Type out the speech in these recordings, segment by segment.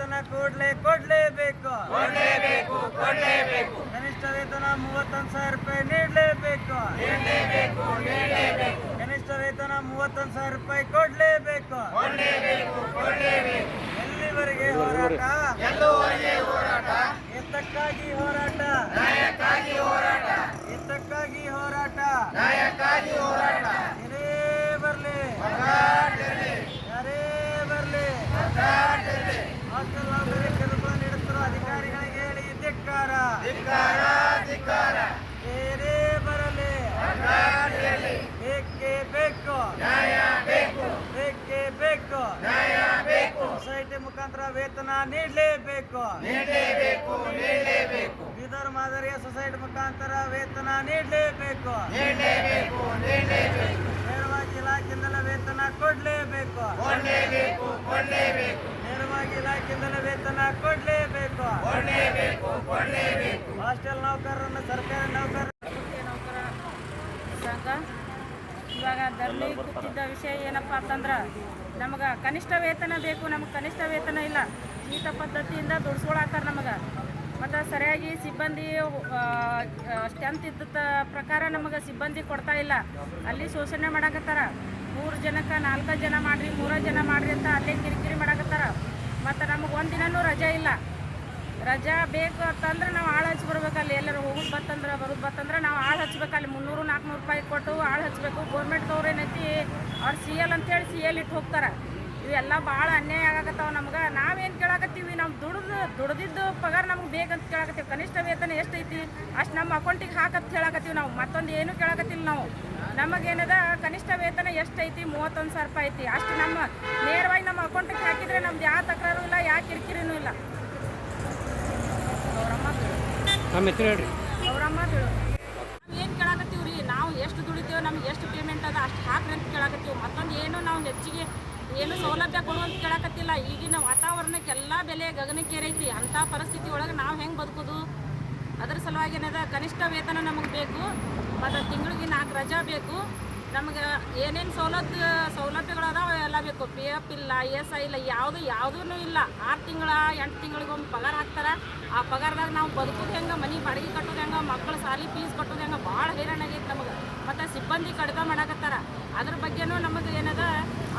ವೇತನ ಕೂಡಲೇ ಕೊಡ್ಲೇಬೇಕು. ಕೊಡ್ಲೇಬೇಕು ಕೊಡ್ಲೇಬೇಕು. ಕನಿಷ್ಠ ವೇತನ ಮೂವತ್ತೊಂದು ಸಾವಿರ ರೂಪಾಯಿ ನೀಡಲೇಬೇಕು. ನೀಡಲೇಬೇಕು ನೀಡಲೇಬೇಕು. ಕನಿಷ್ಠ ವೇತನ ಮೂವತ್ತೊಂದು ಸಾವಿರ ರೂಪಾಯಿ ಕೊಡ್ಲೇಬೇಕು. ಕೊಡ್ಲೇಬೇಕು ಕೊಡ್ಲೇಬೇಕು. ಎಲ್ಲಿವರೆಗೆ ಹೋರಾಟ? ಎಲ್ಲವರೆಗೆ ಹೋರಾಟ? ಎತ್ತಕ್ಕಾಗಿ ಹೋರಾಟ? ನ್ಯಾಯಕ್ಕಾಗಿ ಹೋರಾಟ. ಎತ್ತಕ್ಕಾಗಿ ಹೋರಾಟ? ನ್ಯಾಯಕ್ಕಾಗಿ ಹೋರಾಟ ಏನೇ ಬರ್ಲಿ ಹೋರಾಟದಲ್ಲಿ ಯಾರೇ ಬರ್ಲಿ ಹೋರಾಟದಲ್ಲಿ ಹಾಸ್ಟೆಲ್ ನೌಕರಿ ಕಿರುಕುಳ ನೀಡುತ್ತಿರುವ ಅಧಿಕಾರಿಗಳಿಗೆ ಹೇಳಿ ಧಿಕ್ಕಾರ. ಏನೇ ಬರಲಿ. ಬೇಕೇ ಬೇಕು. ಬೇಕು. ಬೇಕೇ ಸೊಸೈಟಿ ಮುಖಾಂತರ ವೇತನ ನೀಡಲೇಬೇಕು. ನೀಡಲೇಬೇಕು ನೀಡಲೇಬೇಕು. ಬೀದರ್ ಮಾದರಿಯ ಸೊಸೈಟಿ ಮುಖಾಂತರ ವೇತನ ನೀಡಲೇಬೇಕು. ನೀಡಲೇಬೇಕು ನೀಡಲೇಬೇಕು. ನೇರವಾಗಿ ಇಲಾಖೆಯಿಂದಲೇ ವೇತನ ಕೊಡಲೇಬೇಕು. ಕೊಡ್ಲೇಬೇಕು ಕೊಡ್ಲೇಬೇಕು. ಇಲಾಖೆಯಿಂದಲೇ ವೇತನ ಕೊಡಲೇಬೇಕು. ಕೊಡ್ಲೇಬೇಕು ಕೊಡ್ಲೇಬೇಕು. ಹಾಸ್ಟೆಲ್ ನೌಕರರನ್ನು ಸರ್ಕಾರಿ ನೌಕರ ಮುಖ್ಯ ನೌಕರ ಸಂಘ. ಇವಾಗ ಧರ್ಮಿ ಕೂತಿದ್ದ ವಿಷಯ ಏನಪ್ಪ ಅಂತಂದ್ರೆ ನಮಗೆ ಕನಿಷ್ಠ ವೇತನ ಬೇಕು ನಮಗೆ ಕನಿಷ್ಠ ವೇತನ ಇಲ್ಲ. ಜೀತ ಪದ್ಧತಿಯಿಂದ ದುಡ್ಸ್ಕೊಳತ್ತಾರ ನಮಗೆ. ಮತ್ತು ಸರಿಯಾಗಿ ಸಿಬ್ಬಂದಿ ಸ್ಟ್ರೆಂತ್ ಇದ್ದ ಪ್ರಕಾರ ನಮಗೆ ಸಿಬ್ಬಂದಿ ಕೊಡ್ತಾ ಇಲ್ಲ. ಅಲ್ಲಿ ಶೋಷಣೆ ಮಾಡಾಕತ್ತಾರ. ಮೂರು ಜನಕ್ಕೆ ನಾಲ್ಕು ಜನ ಮಾಡ್ರಿ ಮೂರು ಜನ ಮಾಡ್ರಿ ಅಂತ ಅಲ್ಲೇ ಕಿರಿಕಿರಿ ಮಾಡಾಕತ್ತಾರ. ಒಂದಿನನೂ ರಜೆ ಇಲ್ಲ. ರಜಾ ಬೇಕು ಅಂತಂದ್ರೆ ನಾವು ಆಳು ಹಚ್ಚಿ ಬರ್ಬೇಕಲ್ಲಿ ಎಲ್ಲರೂ ಹೋಗೋದು ಬತ್ತಂದ್ರೆ ಬರೋದು ಬತ್ತಂದ್ರೆ ನಾವು ಆಳು ಹಚ್ಬೇಕು ಅಲ್ಲಿ. ಮುನ್ನೂರು ನಾಲ್ಕುನೂರು ರೂಪಾಯಿ ಕೊಟ್ಟು ಆಳು ಹಚ್ಚಬೇಕು ಗೌರ್ಮೆಂಟ್ದವ್ರು ಏನೈತಿ, ಅವ್ರು ಸಿ ಎಲ್ ಅಂತೇಳಿ ಸಿ ಎಲ್ ಇಟ್ಟು ಹೋಗ್ತಾರೆ. ಇವೆಲ್ಲ ಭಾಳ ಅನ್ಯಾಯ ಆಗಕತ್ತಾವ ನಮ್ಗೆ. ನಾವೇನು ಕೇಳಾಕತ್ತೀವಿ? ನಾವು ದುಡ್ದು, ದುಡ್ದಿದ್ದು ಪಗಾರ ನಮ್ಗೆ ಬೇಕಂತ ಕೇಳಾಕತ್ತೀವಿ. ಕನಿಷ್ಠ ವೇತನ ಎಷ್ಟೈತಿ? ಅಷ್ಟು ನಮ್ಮ ಅಕೌಂಟಿಗೆ ಹಾಕತ್ ಹೇಳಾಕತ್ತೀವಿ ನಾವು. ಮತ್ತೊಂದು ಏನು ಕೇಳಾಕತ್ತಿಲ್ಲ ನಾವು. ನಮಗೇನದ ಕನಿಷ್ಠ ವೇತನ ಎಷ್ಟೈತಿ? ಮೂವತ್ತೊಂದು ಸಾವಿರ ರೂಪಾಯಿ ಐತಿ. ಅಷ್ಟು ನಮ್ಮ ನೇರವಾಗಿ ನಮ್ಮ ಅಕೌಂಟಿಗೆ ಹಾಕಿದ್ರೆ ನಮ್ದು ಯಾವ ಕಿರಿಕಿರಿನೂ ಇಲ್ಲ. ಗೌರಮ್ಮ ನಮ್ಮ ಹೆಸರು ಹೇಳ್ರಿ. ಗೌರಮ್ಮ ಬೀಳು ಏನು ಕೇಳಾಕತ್ತೀವಿ ರೀ ನಾವು ಎಷ್ಟು ದುಡಿತೇವೆ ನಮ್ಗೆ ಎಷ್ಟು ಪೇಮೆಂಟ್ ಅದ ಅಷ್ಟು ಹಾಕ್ರಿ ಅಂತ ಕೇಳಾಕತ್ತೀವಿ. ಮತ್ತೊಂದು ಏನು ನಾವು ಹೆಚ್ಚಿಗೆ ಏನು ಸೌಲಭ್ಯ ಕೊಡುವಂತ ಕೇಳಾಕತ್ತಿಲ್ಲ. ಈಗಿನ ವಾತಾವರಣಕ್ಕೆಲ್ಲ ಬೆಲೆ ಗಗನಕ್ಕೇರೈತಿ. ಅಂಥ ಪರಿಸ್ಥಿತಿ ಒಳಗೆ ನಾವು ಹೆಂಗೆ ಬದುಕೋದು? ಅದ್ರ ಸಲುವಾಗಿ ಏನದ ಕನಿಷ್ಠ ವೇತನ ನಮಗೆ ಬೇಕು. ಮತ್ತು ತಿಂಗಳಿಗೆ ನಾಲ್ಕು ರಜಾ ಬೇಕು. ನಮಗೆ ಏನೇನು ಸೌಲಭ್ಯ ಸೌಲಭ್ಯಗಳದಾವ ಎಲ್ಲ ಬೇಕು. ಪಿ ಎಫ್ ಇಲ್ಲ ಇ ಎಸ್ ಐ ಇಲ್ಲ, ಯಾವುದು ಯಾವುದೂ ಇಲ್ಲ. ಆರು ತಿಂಗಳ, ಎಂಟು ತಿಂಗಳಿಗೊಮ್ಮೆ ಪಗಾರ ಹಾಕ್ತಾರೆ. ಆ ಪಗಾರದಾಗ ನಾವು ಬದುಕೋದು ಹೆಂಗೆ, ಮನೆ ಬಾಡಿಗೆ ಕಟ್ಟೋದು ಹೆಂಗೆ ಮಕ್ಕಳ ಸಾಲಿ ಫೀಸ್ ಕಟ್ಟೋದು ಹೆಂಗೆ ಭಾಳ ಹೈರಾಣ ಆಗೈತೆ ನಮಗೆ. ಮತ್ತು ಸಿಬ್ಬಂದಿ ಕಡಿತ ಮಾಡಾಕತ್ತಾರ. ಅದ್ರ ಬಗ್ಗೆನೂ ನಮಗೆ ಏನದ,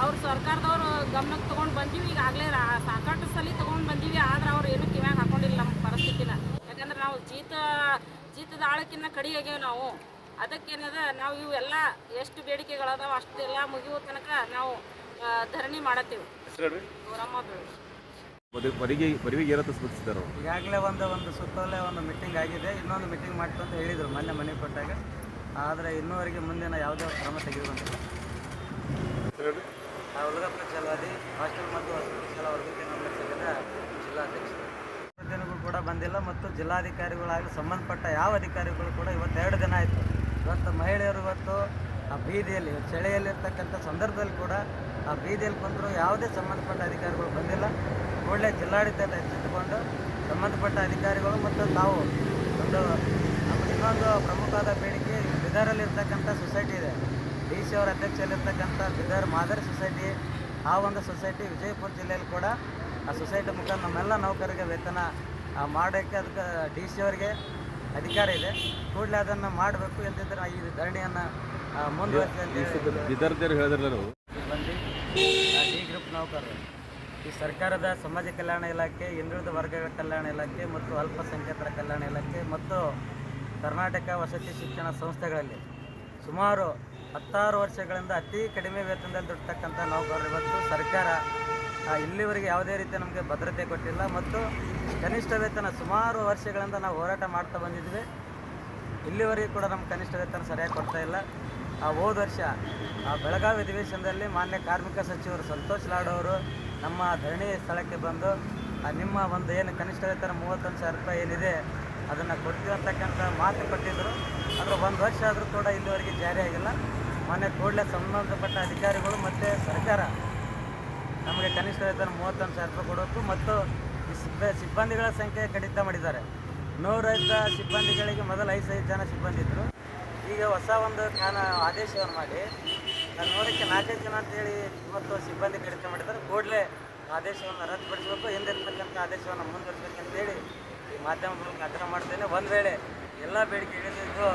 ಅವ್ರು ಸರ್ಕಾರದವ್ರು ಗಮನಕ್ಕೆ ತೊಗೊಂಡು ಬಂದೀವಿ. ಈಗಾಗಲೇ ಸಾಕಷ್ಟು ಸಲ ತೊಗೊಂಡು ಬಂದೀವಿ. ಆದ್ರೆ ಅವ್ರು ಏನು ಕಿವ್ಯಾಗ ಹಾಕೊಂಡಿಲ್ಲ ನಮ್ಮ ಪರಿಸ್ಥಿತಿನ. ಯಾಕಂದ್ರೆ ನಾವು ಜೀತ, ಜೀತದ ಆಳಕ್ಕಿನ್ನ ಕಡಿ ನಾವು. ಅದಕ್ಕೇನದ ನಾವು ಇವೆಲ್ಲ ಎಷ್ಟು ಬೇಡಿಕೆಗಳದಾವ ಅಷ್ಟೆಲ್ಲ ಮುಗಿಯುವ ತನಕ ನಾವು ಧರಣಿ ಮಾಡತ್ತೇವೆ. ಗೌರಮ್ಮ ಬೀಳು. ಈಗಾಗಲೇ ಒಂದು ಒಂದು ಸುತ್ತಲೇ ಒಂದು ಮೀಟಿಂಗ್ ಆಗಿದೆ. ಇನ್ನೊಂದು ಮೀಟಿಂಗ್ ಮಾಡ್ತು ಅಂತ ಹೇಳಿದರು ಮೊನ್ನೆ ಮನೆ ಕೊಟ್ಟಾಗ. ಆದರೆ ಇನ್ನೂವರೆಗೆ ಮುಂದಿನ ಯಾವುದೇ ಕ್ರಮ ತೆಗೆದುಕೊಂಡಿಲ್ಲ. ನಾವು ಚಲವಾದಿ ಹಾಸ್ಟೆಲ್ ಮತ್ತು ವಸತಿ ಶಾಲಾ ವರ್ಗಕ್ಕೆ ನಮ್ಮ ಸಂಘದ ಜಿಲ್ಲಾಧ್ಯಕ್ಷರು. ದಿನಗಳು ಕೂಡ ಬಂದಿಲ್ಲ ಮತ್ತು ಜಿಲ್ಲಾಧಿಕಾರಿಗಳಾಗಲಿ ಸಂಬಂಧಪಟ್ಟ ಯಾವ ಅಧಿಕಾರಿಗಳು ಕೂಡ ಇವತ್ತೆರಡು ದಿನ ಆಯಿತು. ಇವತ್ತು ಮಹಿಳೆಯರು ಇವತ್ತು ಆ ಬೀದಿಯಲ್ಲಿ ಚಳಿಯಲ್ಲಿರ್ತಕ್ಕಂಥ ಸಂದರ್ಭದಲ್ಲಿ ಕೂಡ ಆ ಬೀದಿಯಲ್ಲಿ ಬಂದರೂ ಯಾವುದೇ ಸಂಬಂಧಪಟ್ಟ ಅಧಿಕಾರಿಗಳು ಬಂದಿಲ್ಲ. ಕೂಡಲೇ ಜಿಲ್ಲಾಡಳಿತ ಎಚ್ಚೆತ್ತುಕೊಂಡು ಸಂಬಂಧಪಟ್ಟ ಅಧಿಕಾರಿಗಳು ಮತ್ತು ತಾವು ಒಂದು ನಮ್ಮ ಇನ್ನೊಂದು ಪ್ರಮುಖವಾದ ಬೇಡಿಕೆ ಬಿದರಲ್ಲಿರ್ತಕ್ಕಂಥ ಸೊಸೈಟಿ ಇದೆ. ಡಿ ಸಿ ಅವರ ಅಧ್ಯಕ್ಷರಲ್ಲಿರ್ತಕ್ಕಂಥ ಬಿದರ್ ಮಾದರಿ ಸೊಸೈಟಿ, ಆ ಒಂದು ಸೊಸೈಟಿ ವಿಜಯಪುರ ಜಿಲ್ಲೆಯಲ್ಲಿ ಕೂಡ ಆ ಸೊಸೈಟಿ ಮುಖಾಂತರ ನಮ್ಮೆಲ್ಲ ನೌಕರರಿಗೆ ವೇತನ ಮಾಡೋಕ್ಕೆ ಅದಕ್ಕೆ ಡಿ ಸಿ ಅವರಿಗೆ ಅಧಿಕಾರ ಇದೆ. ಕೂಡಲೇ ಅದನ್ನು ಮಾಡಬೇಕು ಎಂದಿದ್ದರೆ ಈ ಧರಣಿಯನ್ನು ಮುಂದುವರಿಸಿ ಅಂತ ಹೇಳಿ ವಿದ್ಯಾರ್ಥಿಯರು ಹೇಳಿದ್ರಲ್ಲ ನೀವು ಸಿಬ್ಬಂದಿ ಡಿ ಗ್ರೂಪ್ ನೌಕರರು. ಈ ಸರ್ಕಾರದ ಸಮಾಜ ಕಲ್ಯಾಣ ಇಲಾಖೆ ಹಿಂದುಳಿದ ವರ್ಗಗಳ ಕಲ್ಯಾಣ ಇಲಾಖೆ ಮತ್ತು ಅಲ್ಪಸಂಖ್ಯಾತರ ಕಲ್ಯಾಣ ಇಲಾಖೆ ಮತ್ತು ಕರ್ನಾಟಕ ವಸತಿ ಶಿಕ್ಷಣ ಸಂಸ್ಥೆಗಳಲ್ಲಿ ಸುಮಾರು ಹತ್ತಾರು ವರ್ಷಗಳಿಂದ ಅತಿ ಕಡಿಮೆ ವೇತನದಲ್ಲಿ ದುಡ್ತಕ್ಕಂಥ ನೌಕರರು ಇವತ್ತು ಸರ್ಕಾರ ಇಲ್ಲಿವರೆಗೆ ಯಾವುದೇ ರೀತಿ ನಮಗೆ ಭದ್ರತೆ ಕೊಟ್ಟಿಲ್ಲ ಮತ್ತು ಕನಿಷ್ಠ ವೇತನ ಸುಮಾರು ವರ್ಷಗಳಿಂದ ನಾವು ಹೋರಾಟ ಮಾಡ್ತಾ ಬಂದಿದ್ವಿ. ಇಲ್ಲಿವರೆಗೂ ಕೂಡ ನಮ್ಮ ಕನಿಷ್ಠ ವೇತನ ಸರಿಯಾಗಿ ಕೊಡ್ತಾ ಇಲ್ಲ. ಆ, ಹೋದ ವರ್ಷ, ಆ, ಬೆಳಗಾವಿ ಅಧಿವೇಶನದಲ್ಲಿ ಮಾನ್ಯ ಕಾರ್ಮಿಕ ಸಚಿವರು ಸಂತೋಷ್ ಲಾಡ್ ಅವರು ನಮ್ಮ ಧರಣಿ ಸ್ಥಳಕ್ಕೆ ಬಂದು ನಿಮ್ಮ ಒಂದು ಏನು ಕನಿಷ್ಠ ವೇತನ ಮೂವತ್ತೊಂದು ಸಾವಿರ ರೂಪಾಯಿ ಏನಿದೆ ಅದನ್ನು ಕೊಡ್ತೀವಿ ಅಂತಕ್ಕಂಥ ಮಾತು ಕೊಟ್ಟಿದ್ದರು. ಆದರೆ ಒಂದು ವರ್ಷ ಆದರೂ ಕೂಡ ಇಲ್ಲಿವರೆಗೆ ಜಾರಿ ಆಗಿಲ್ಲ ಮೊನ್ನೆ ಕೂಡಲೇ ಸಂಬಂಧಪಟ್ಟ ಅಧಿಕಾರಿಗಳು ಮತ್ತು ಸರ್ಕಾರ ನಮಗೆ ಕನಿಷ್ಠ ವೇತನ ಮೂವತ್ತೊಂದು ಸಾವಿರ ರೂಪಾಯಿ ಕೊಡೋಕು ಮತ್ತು ಸಿಬ್ಬಂದಿಗಳ ಸಂಖ್ಯೆ ಕಡಿತ ಮಾಡಿದ್ದಾರೆ. ನೂರೈದ ಸಿಬ್ಬಂದಿಗಳಿಗೆ ಮೊದಲು ಐದು ಐದು ಜನ ಸಿಬ್ಬಂದಿ ಇದ್ದರು ಈಗ ಹೊಸ ಒಂದು ಕಾನ ಆದೇಶವನ್ನು ಮಾಡಿ ನೂರಕ್ಕೆ ನಾಲ್ಕೈದು ಜನ ಅಂತೇಳಿ ಇವತ್ತು ಸಿಬ್ಬಂದಿ ಕಡಿತ ಮಾಡಿದ್ದಾರೆ. ಕೂಡಲೇ ಆದೇಶವನ್ನು ರದ್ದುಪಡಿಸಬೇಕು ಹಿಂದಿರ್ತಕ್ಕಂಥ ಆದೇಶವನ್ನು ಮುಂದುವರಿಸಬೇಕಂತೇಳಿ ಈ ಮಾಧ್ಯಮ ಮೂಲಕ ಆಗ್ರಹ ಮಾಡ್ತೇನೆ. ಒಂದು ವೇಳೆ ಎಲ್ಲ ಬೇಡಿಕೆ ಇಳಿದಿದ್ದು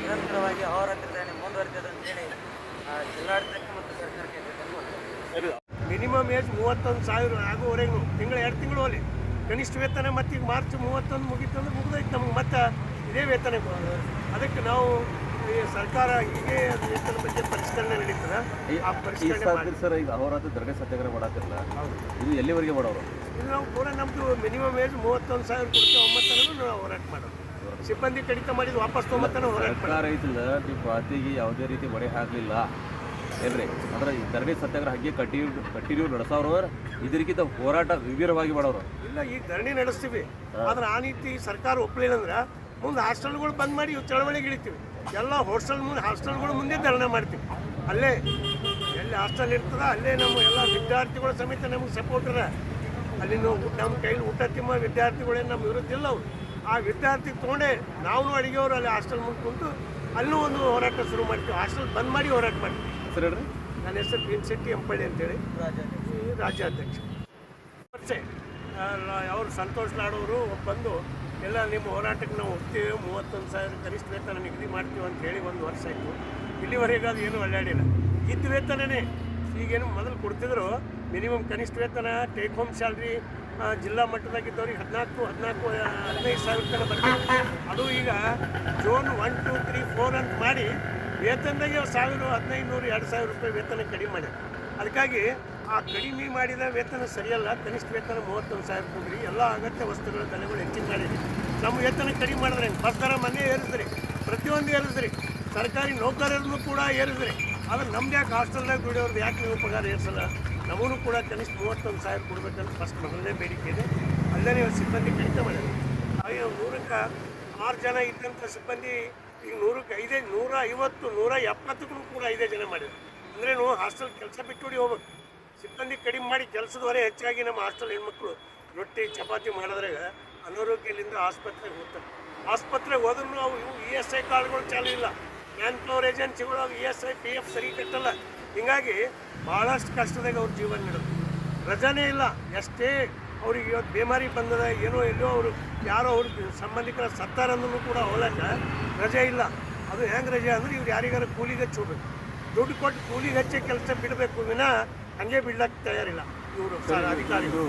ನಿರಂತರವಾಗಿ ಅವರ ಮುಂದುವರಿತದೆ ಅಂತೇಳಿ ಜಿಲ್ಲಾಡಳಿತಕ್ಕೆ ಮತ್ತು ಸರ್ಕಾರಕ್ಕೆ ಮಿನಿಮಮ್ ಏಜ್ ಮೂವತ್ತೊಂದು ಸಾವಿರ ಆಗುವವರೆಗೂ ತಿಂಗಳು ಎರಡು ತಿಂಗಳು ಹೋಲಿ ಕನಿಷ್ಠ ವೇತನ ಮತ್ತು ಈಗ ಮಾರ್ಚ್ ಮೂವತ್ತೊಂದು ಮುಗೀತು ಅಂದ್ರೆ ಮುಗಿದೈತೆ ನಮ್ಗೆ ಮತ್ತೆ ಇದೇ ವೇತನ ಕೊಡೋದು ಅದಕ್ಕೆ ನಾವು ಈ ಸರ್ಕಾರ ಹೀಗೆ ವೇತನ ಬಗ್ಗೆ ಪರಿಷ್ಕರಣೆ ನಡೀತದೆ. ಆ ಪರಿಷ್ಕರಣೆ ಸರ್ ಈಗ ಅಹೋರಾತ್ರ ಧರಣಿ ಸತ್ಯಾಗ್ರಹ ಮಾಡತ್ತಿರಲ್ಲ ಇದು ಎಲ್ಲಿವರೆಗೆ ಮಾಡೋರು? ಇದು ನಾವು ಪೂರ ನಮ್ಮದು ಮಿನಿಮಮ್ ಏಜ್ ಮೂವತ್ತೊಂದು ಸಾವಿರ ಕೊಡ್ತೀವಿ ಒಂಬತ್ತನೂ ನಾವು ಹೋರಾಟ ಮಾಡೋದು. ಸಿಬ್ಬಂದಿ ಕಡಿತ ಮಾಡಿದ್ದು ವಾಪಸ್ ತೊಂಬತ್ತನ ಹೋರಾಟ ಸರ್ಕಾರ ಐತಿಲ್ಲ ಪಾತಿಗೆ ಪಾರ್ಟಿಗೆ ಯಾವುದೇ ರೀತಿ ಹೊಡೆ ಹಾಕಲಿಲ್ಲ. ಏನ್ರಿ ಅಂದ್ರೆ ಈ ಧರಣಿ ಸತ್ಯಾಗ್ರಹ ಹಾಗೆ ಕಟ್ಟಿ ಕಂಟಿನ್ಯೂ ನಡೆಸೋರು ಇದಕ್ಕಿಂತ ಹೋರಾಟ ವಿವಿರವಾಗಿ ಮಾಡೋರು. ಇಲ್ಲ ಈ ಧರಣಿ ನಡೆಸ್ತೀವಿ. ಆದ್ರೆ ಆ ನೀತಿ ಸರ್ಕಾರ ಒಪ್ಪಲಿಲ್ಲ ಅಂದ್ರೆ ಮುಂದೆ ಹಾಸ್ಟೆಲ್ಗಳು ಬಂದ್ ಮಾಡಿ ಚಳವಳಿಗೆ ಇಳಿತೀವಿ. ಎಲ್ಲ ಹಾಸ್ಟೆಲ್ ಮುಂದೆ ಹಾಸ್ಟೆಲ್ಗಳು ಮುಂದೆ ಧರಣಿ ಮಾಡ್ತೀವಿ. ಅಲ್ಲೇ ಎಲ್ಲಿ ಹಾಸ್ಟೆಲ್ ಇರ್ತದ ಅಲ್ಲೇ ನಮ್ಮ ಎಲ್ಲ ವಿದ್ಯಾರ್ಥಿಗಳ ಸಮೇತ ನಮಗೆ ಸಪೋರ್ಟ್ ಅದ ಅಲ್ಲಿ ನಾವು ನಮ್ಮ ಕೈಲಿ ಊಟ ತಿಮ್ಮ ವಿದ್ಯಾರ್ಥಿಗಳೇನು ನಮ್ಮ ವಿರುದ್ಧ ಇಲ್ಲ ಅವರು. ಆ ವಿದ್ಯಾರ್ಥಿ ತೊಗೊಂಡೇ ನಾವು ಅಡಿಗೆಯವರು ಅಲ್ಲಿ ಹಾಸ್ಟೆಲ್ ಮುಂದೆ ಕುಂತು ಅಲ್ಲೂ ಒಂದು ಹೋರಾಟ ಶುರು ಮಾಡ್ತೀವಿ. ಹಾಸ್ಟೆಲ್ ಬಂದ್ ಮಾಡಿ ಹೋರಾಟ ಮಾಡ್ತೀವಿ. ಸರ್ ಹೇಳ್ರಿ? ನನ್ನ ಹೆಸರು ಭೀಮಶೆಟ್ಟಿ ಎಂಪಳ್ಳಿ ಅಂತೇಳಿ. ರಾಜ್ಯಾಧ್ಯಕ್ಷ. ವರ್ಷೆ ಅವರು ಸಂತೋಷ್ ಲಾಡೋರು ಬಂದು ಎಲ್ಲ ನಿಮ್ಮ ಹೋರಾಟಕ್ಕೆ ನಾವು ಹೋಗ್ತೀವಿ ಮೂವತ್ತೊಂದು ಸಾವಿರ ಕನಿಷ್ಠ ವೇತನ ನಿಗದಿ ಮಾಡ್ತೀವಿ ಅಂತ ಹೇಳಿ ಒಂದು ವರ್ಷ ಆಯಿತು. ಇಲ್ಲಿವರೆಗೆ ಅದು ಏನೂ ಅಲ್ಲಾಡಿಲ್ಲ. ಇದ್ದ ವೇತನನೇ. ಈಗೇನು ಮೊದಲು ಕೊಡ್ತಿದ್ರು ಮಿನಿಮಮ್ ಕನಿಷ್ಠ ವೇತನ ಟೇಕ್ ಹೋಮ್ ಸ್ಯಾಲ್ರಿ ಜಿಲ್ಲಾ ಮಟ್ಟದಾಗಿದ್ದವ್ರಿಗೆ ಹದಿನಾಲ್ಕು ಹದಿನಾಲ್ಕು ಹದಿನೈದು ಸಾವಿರ ತನಕ ಬರ್ತದೆ. ಅದು ಈಗ zone one two three four ಅಂತ ಮಾಡಿ ವೇತನದಾಗೆ ಸಾವಿರ ಹದಿನೈದು ನೂರು ಎರಡು ಸಾವಿರ ರೂಪಾಯಿ ವೇತನ ಕಡಿಮೆ ಮಾಡ್ಯಾರ ಅದಕ್ಕಾಗಿ ಆ ಕಡಿಮೆ ಮಾಡಿದ ವೇತನ ಸರಿಯಲ್ಲ, ಕನಿಷ್ಠ ವೇತನ ಮೂವತ್ತೊಂದು ಸಾವಿರ ಕೊಡ್ರಿ, ಎಲ್ಲ ಅಗತ್ಯ ವಸ್ತುಗಳ ಬೆಲೆಗಳು ಹೆಚ್ಚಿನ ಮಾಡಿರಿ ನಮ್ಮ ವೇತನ ಕಡಿಮೆ ಮಾಡಿದ್ರೆ ಬಸ್ ದರ ಮನೆ ಏರಿಸ್ರಿ, ಪ್ರತಿಯೊಂದು ಏರಿಸ್ರಿ, ಸರ್ಕಾರಿ ನೌಕರರನ್ನು ಕೂಡ ಏರಿಸ್ರಿ. ಆದ್ರೆ ನಮ್ದು ಯಾಕೆ ಹಾಸ್ಟೆಲ್ದಾಗ ದುಡಿಯೋರ್ದು, ಯಾಕೆ ನೀವು ಪಗಾರ ಏರಿಸಲ್ಲ? ನಮಗೂ ಕೂಡ ಕನಿಷ್ಠ ಮೂವತ್ತೊಂದು ಸಾವಿರ ಕೊಡ್ಬೇಕಂತ ಫಸ್ಟ್ ಮೊದಲನೇ ಬೇಡಿಕೆ ಇದೆ. ಅಲ್ಲೇ ನೀವು ಸಿಬ್ಬಂದಿ ಕಡಿತ ಮಾಡಿದ್ರಿ. ಹಾಗೆ ನೂರಕ್ಕೆ ಆರು ಜನ ಇದ್ದಂಥ ಸಿಬ್ಬಂದಿ ಈಗ ನೂರಕ್ಕೆ ಐದೇ, ನೂರ ಐವತ್ತು, ನೂರ ಎಪ್ಪತ್ತಕ್ಕೂ ಕೂಡ ಐದೇ ಜನ ಮಾಡಿದ್ರು. ಅಂದರೆ ನಾವು ಹಾಸ್ಟೆಲ್ ಕೆಲಸ ಬಿಟ್ಟು ಹೋಗ್ಬೇಕು. ಸಿಬ್ಬಂದಿ ಕಡಿಮೆ ಮಾಡಿ ಕೆಲಸದವರೆ ಹೆಚ್ಚಾಗಿ ನಮ್ಮ ಹಾಸ್ಟೆಲ್ ಹೆಣ್ಮಕ್ಳು ರೊಟ್ಟಿ, ಚಪಾತಿ ಮಾಡಿದ್ರಾಗ ಅನಾರೋಗ್ಯದಿಂದ ಆಸ್ಪತ್ರೆಗೆ ಹೋಗ್ತಾರೆ. ಆಸ್ಪತ್ರೆಗೆ ಹೋದ್ರೂ ಅವು ಇವು ಇ ಎಸ್ ಐ ಕಾರ್ಡ್ಗಳು ಚಾಲು ಇಲ್ಲ. ಮ್ಯಾನ್ ಪವರ್ ಏಜೆನ್ಸಿಗಳು E S I P F ಸರಿ ಕಟ್ಟಲ್ಲ. ಹೀಗಾಗಿ ಭಾಳಷ್ಟು ಕಷ್ಟದಾಗ ಅವ್ರ ಜೀವನ ನಡೆದು. ರಜಾನೇ ಇಲ್ಲ. ಎಷ್ಟೇ ಅವ್ರಿಗೆ ಇವತ್ತು ಬೇಮಾರಿ ಬಂದದ ಏನೋ ಎಲ್ಲೋ ಅವರು ಯಾರೋ ಅವ್ರ ಸಂಬಂಧಿಕರ ಸತ್ತಾರಂದ್ರೂ ಕೂಡ ಹೋಲಕ್ಕ ರಜೆ ಇಲ್ಲ. ಅದು ಹೆಂಗೆ ರಜೆ ಅಂದ್ರೆ ಇವ್ರು ಯಾರಿಗಾರು ಕೂಲಿಗೆ ಹಚ್ಚಿ ಹೋಗ್ಬೇಕು ದುಡ್ಡು ಕೊಟ್ಟು ಕೂಲಿಗೆ ಹಚ್ಚಿ ಕೆಲಸ ಬಿಡಬೇಕು ವಿನ ಹಂಗೆ ಬಿಡ್ಲಕ್ಕೆ ತಯಾರಿಲ್ಲ ಇವರು ಅಧಿಕಾರಿಗಳು.